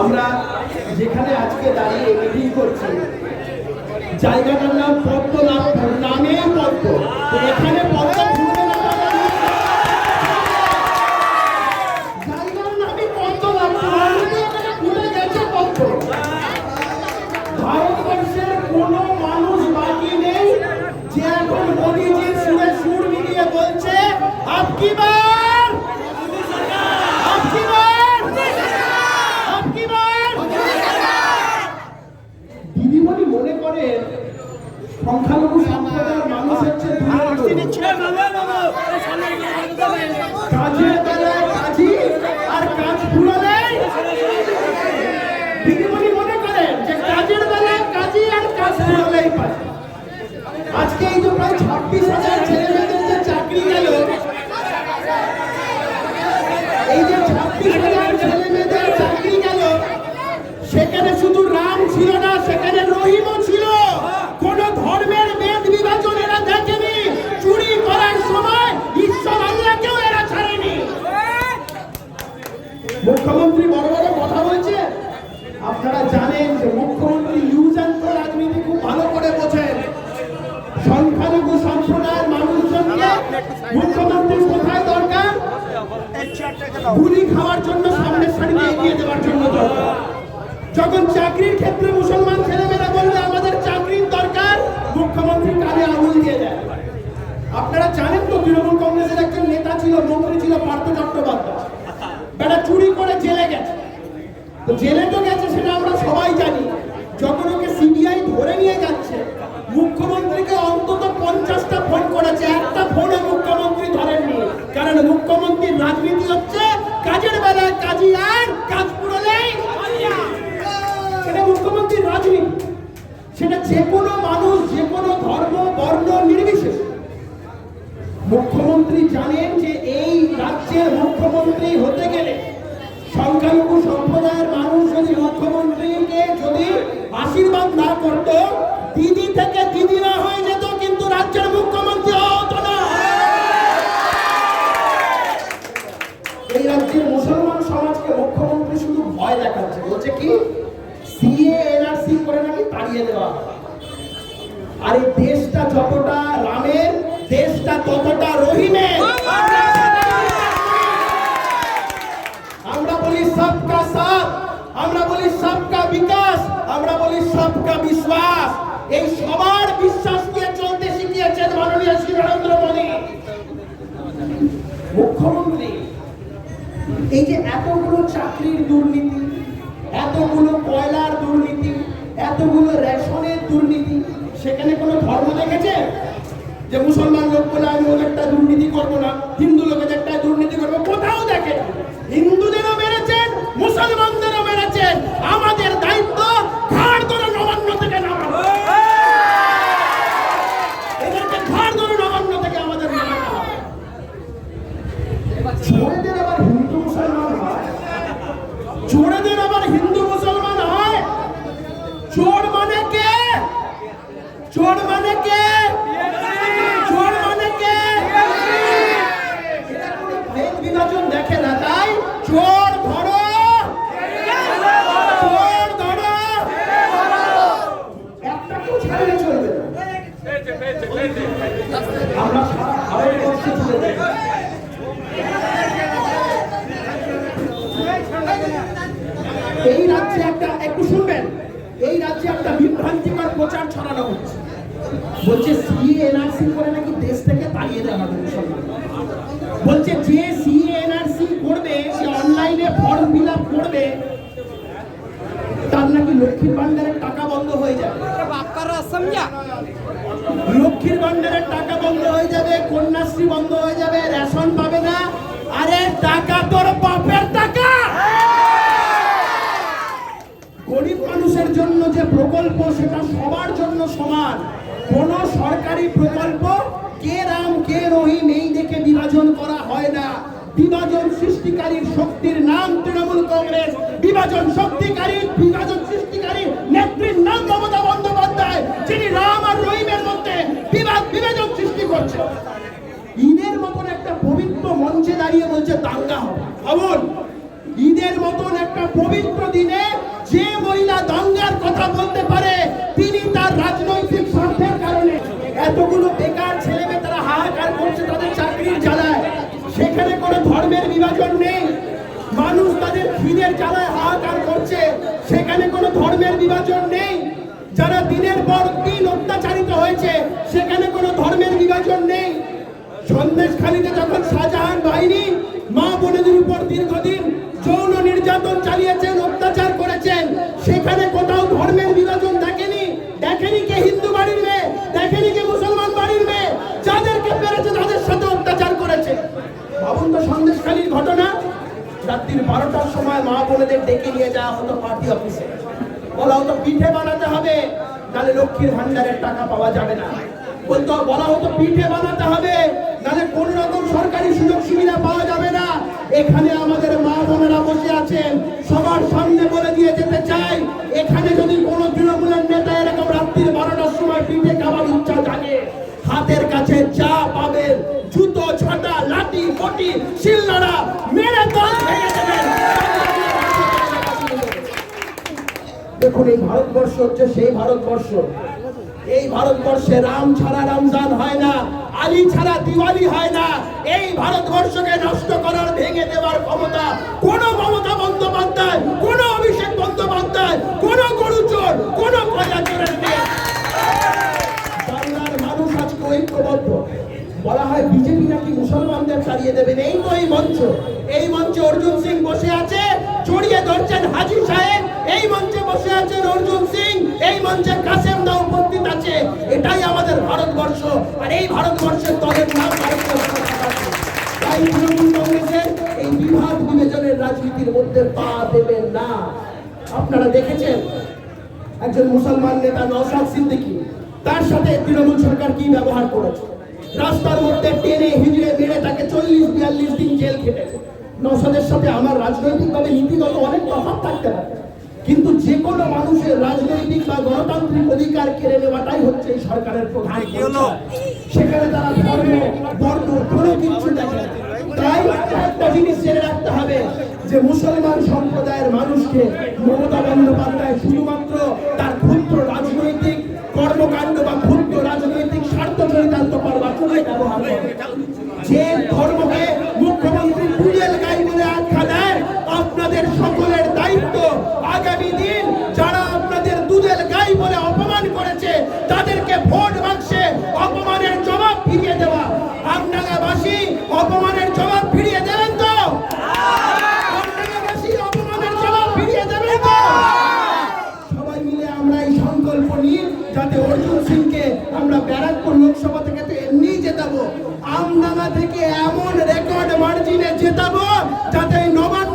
আমরা যেখানে আজকে দাঁড়িয়ে মিটিং করছি জায়গাটার নাম পদ্মনাভপুর নামে পদ্ম। তো এখানে পদ্ম দিদিমণি মনে করেন সংখ্যালঘু সম্প্রদায়ের মানুষ হচ্ছে কাজের বেলায় কাজী আর কাজ দিদিমণি মনে করেন কাজের বেলায় কাজী আর কাজ ফুরালেই পায়। আজকে এই যে প্রায় ছাব্বিশ হাজার ছেলে মেয়েদের যে চাকরি গেল এই যে ছাব্বিশ হাজার ছেলে মেয়েদের চাকরি গেল সেখানে শুধু রাম ছিল না সেখানে রহিমও ছিল কোন ধর্মের বেদ বিভাজন এরা দেখেনি চুরি করার সময় ঈশ্বর আল্লাহকেও এরা ছাড়েনি মুখ্যমন্ত্রী বড় বড় কথা বলছে। আপনারা জানেন যে মুখ্যমন্ত্রী ইউজ রাজনীতি খুব ভালো করে বোঝেন। সংখ্যালঘু সম্প্রদায়ের মানুষজনকে মুখ্যমন্ত্রী কোথায় দরকার? গুলি খাওয়ার জন্য সামনের সারিতে এগিয়ে দেওয়ার জন্য দরকার। যখন চাকরির ক্ষেত্রে মুসলমান ছেলেমেয়েরা বললে আমাদের চাকরির দরকার, মুখ্যমন্ত্রী কাজে আঙুল দিয়ে দেয় আপনারা জানেন তো তৃণমূল কংগ্রেসের একজন নেতা ছিল, মন্ত্রী ছিল পার্থ চট্টোপাধ্যায়। বেটা চুরি করে জেলে গেছে। তো জেলে তো গেছে সেটা আমরা সবাই জানি। যখন ওকে সিবিআই ধরে নিয়ে যাচ্ছে, মুখ্যমন্ত্রীকে অন্তত পঞ্চাশটা ফোন করেছে। একটা ফোনও মুখ্যমন্ত্রী ধরেননি। কারণ মুখ্যমন্ত্রীর রাজনীতি হচ্ছে কাজের বেলায় কাজী আর কাজ পুরোলেই সেটা মুখ্যমন্ত্রীর রাজনীতি। সেটা যে কোনো মানুষ, যে কোনো ধর্ম বর্ণ নির্বিশেষে মুখ্যমন্ত্রী জানেন যে এই রাজ্যের মুখ্যমন্ত্রী হতে গেলে সংখ্যালঘু সম্প্রদায়ের মানুষ যদি মুখ্যমন্ত্রীকে যদি আশীর্বাদ না করত, দিদি থেকে দিদি না হয়ে যেত, কিন্তু রাজ্যের মুখ্যমন্ত্রী হতো না এই রাজ্যের মুসলমান সমাজকে মুখ্যমন্ত্রী শুধু ভয় দেখাচ্ছে, বলছে কি সিএ এনআরসি করে নাকি তাড়িয়ে দেওয়া। আর এই দেশটা যতটা ততটা রহিমের আমরা বলি সবকা সাথ, আমরা বলি সবকা বিকাশ, আমরা বলি সবকা বিশ্বাস। এই সবার বিশ্বাস নিয়ে চলতে শিখিয়েছেন মাননীয় শ্রী নরেন্দ্র মোদী। মুখ্যমন্ত্রী, এই যে এতগুলো চাকরির দুর্নীতি, এতগুলো কয়লার দুর্নীতি, এতগুলো রেশনের দুর্নীতি, সেখানে কোনো ধর্ম দেখেছে যে মুসলমান লোক আমি ওদেরটা দুর্নীতি করব না হিন্দু লোকেদেরটা দুর্নীতি করব কোথাও দেখে হিন্দুদেরও মেরেছেন মুসলমানদেরও মেরেছেন আমাদের দায়িত্ব ঘাড় ধরে নবান্ন থেকে নামানো এদেরকে ঘাড় ধরে নবান্ন থেকে আমাদের নামানো হবে চোরেদের আবার হিন্দু মুসলমান আবার হিন্দু মুসলমান হয়? চোর মানে কে? চোর মানে কে? চোর মানে দেখে না, তাই চোর ধরো চোর ধরো একটা কেউ ছাড়লে চলবে না আমরা সারা ভারতবর্ষে চলে যাই এই রাজ্যে একটা, একটু শুনবেন, এই রাজ্যে একটা বিভ্রান্তিকর প্রচার ছড়ানো হচ্ছে। বলছে সিএনআরসি করে নাকি দেশ থেকে তাড়িয়ে দেওয়া হবে বলছে যে সিএনআরসি করবে, সে অনলাইনে ফর্ম ফিল আপ করবে, তার নাকি লক্ষ্মীর ভান্ডারের টাকা বন্ধ হয়ে যাবে। লক্ষ্মীর ভান্ডারের টাকা বন্ধ হয়ে যাবে, কন্যাশ্রী বন্ধ হয়ে যাবে, রেশন পাবে না। আরে টাকা তোর মানুষের জন্য যে প্রকল্প, সেটা সবার জন্য সমান। কোন সরকারি প্রকল্প কে রাম, কে রহিম এই দেখে বিভাজন করা হয় না। বিভাজন সৃষ্টিকারী শক্তির নাম তৃণমূল কংগ্রেস। বিভাজন শক্তিকারী, বিভাজন সৃষ্টিকারী নেত্রীর নাম মমতা বন্দ্যোপাধ্যায়, যিনি রাম আর রহিমের মধ্যে বিভাগ বিভাজন সৃষ্টি করছে ঈদের মতন একটা পবিত্র মঞ্চে দাঁড়িয়ে বলছে, দাঙ্গা হবে। ঈদের মতন একটা পবিত্র দিনে যে মহিলা দাঙ্গার কথা বলতে পারে, তিনি তার রাজনৈতিক স্বার্থের কারণে এতগুলো বেকার ছেলে মেয়ে তারা হাহাকার করছে, তাদের চাকরির জ্বালায়। সেখানে কোনো ধর্মের বিভাজন নেই। মানুষ তাদের খিদের জ্বালায় হাহাকার করছে, সেখানে কোনো ধর্মের বিভাজন নেই। যারা দিনের পর দিন অত্যাচারিত হয়েছে, সেখানে কোনো ধর্মের বিভাজন নেই। সন্দেশখালীতে যখন শাহজাহান বাহিনী মা বোনেদের উপর দীর্ঘদিন নির্যাতন চালিয়েছেন, অত্যাচার করেছেন। সেখানে কোথাও ধর্মের বিভাজন দেখেনি। দেখেনি কে হিন্দু বাড়ির মেয়ে, দেখেনি কে মুসলমান বাড়ির মেয়ে। যাদেরকে পেরেছে তাদের সাথে অত্যাচার করেছে। ভাবুন তো সন্দেশখালীর ঘটনা। রাত্রির বারোটার সময় মা বোনেদের ডেকে নিয়ে যাওয়া হতো পার্টি অফিসে। বলা হতো পিঠে বানাতে হবে নাহলে লক্ষ্মীর ভান্ডারের টাকা পাওয়া যাবে না। বলতো, বলা হতো পিঠে বানাতে হবে নাহলে কোন রকম সরকারি সুযোগ সুবিধা পাওয়া যাবে না। এখানে আমাদের মা বোনেরা বসে আছেন, সবার সামনে বলে দিয়ে যেতে চাই। এখানে যদি কোনো তৃণমূলের নেতা এরকম রাত্রির বারোটার সময় পিঠে খাবার ইচ্ছা জাগে, হাতের কাছে যা পাবেন জুতো ছাটা লাঠি, বটি, শিলনাড়া, মেরে দল দেখুন, এই ভারতবর্ষ হচ্ছে সেই ভারতবর্ষ। এই ভারতবর্ষে রাম ছাড়া রমজান হয় না। আলী ছাড়া দিওয়ালি হয় না। এই ভারতবর্ষকে নষ্ট করার, ভেঙে দেওয়ার ক্ষমতা কোন মমতা বন্দ্যোপাধ্যায়, কোন অভিষেক বন্দ্যোপাধ্যায়, কোন গরুচোর কোন নেই বাংলার মানুষ আজকে ঐক্যবদ্ধ। বলা হয় বিজেপি নাকি মুসলমানদের তাড়িয়ে দেবেন এই তো এই মঞ্চ। এই মঞ্চে অর্জুন সিং বসে আছে, জড়িয়ে ধরছেন হাজি সাহেব। এটাই আমাদের ভারতবর্ষ, আর এই ভারতবর্ষের দলের নাম ভারতবর্ষ তাই তৃণমূল কংগ্রেসের এই বিভাগ বিবেচনের রাজনীতির মধ্যে পা দেবেন না। আপনারা দেখেছেন? একজন মুসলমান নেতা নওশাদ সিদ্দিকী, তার সাথে তৃণমূল সরকার কি ব্যবহার করেছে? রাস্তার মধ্যে টেনে হিজড়ে মেরে তাকে চল্লিশ, বিয়াল্লিশ দিন জেল খেটেছে। নওশাদের সাথে আমার রাজনৈতিকভাবে নীতিগত অনেক তফাৎ থাকতে পারে। কিন্তু যে কোনো মানুষের রাজনৈতিক বা গণতান্ত্রিক অধিকার কেড়ে নেওয়াটাই হচ্ছে এই সরকারের প্রধান সেখানে তারা ধর্ম বর্ণ কোনো কিছু দেখে তাই একটা জিনিস জেনে রাখতে হবে যে মুসলমান সম্প্রদায়ের মানুষকে মমতা বন্দ্যোপাধ্যায় শুধুমাত্র তার ক্ষুদ্র রাজনৈতিক কর্মকাণ্ড বা ক্ষুদ্র রাজনৈতিক স্বার্থ চরিতান্ত করবার জন্য ব্যবহার করে যে থেকে এমন রেকর্ড মার্জিনে জেতাবো যাতে নবান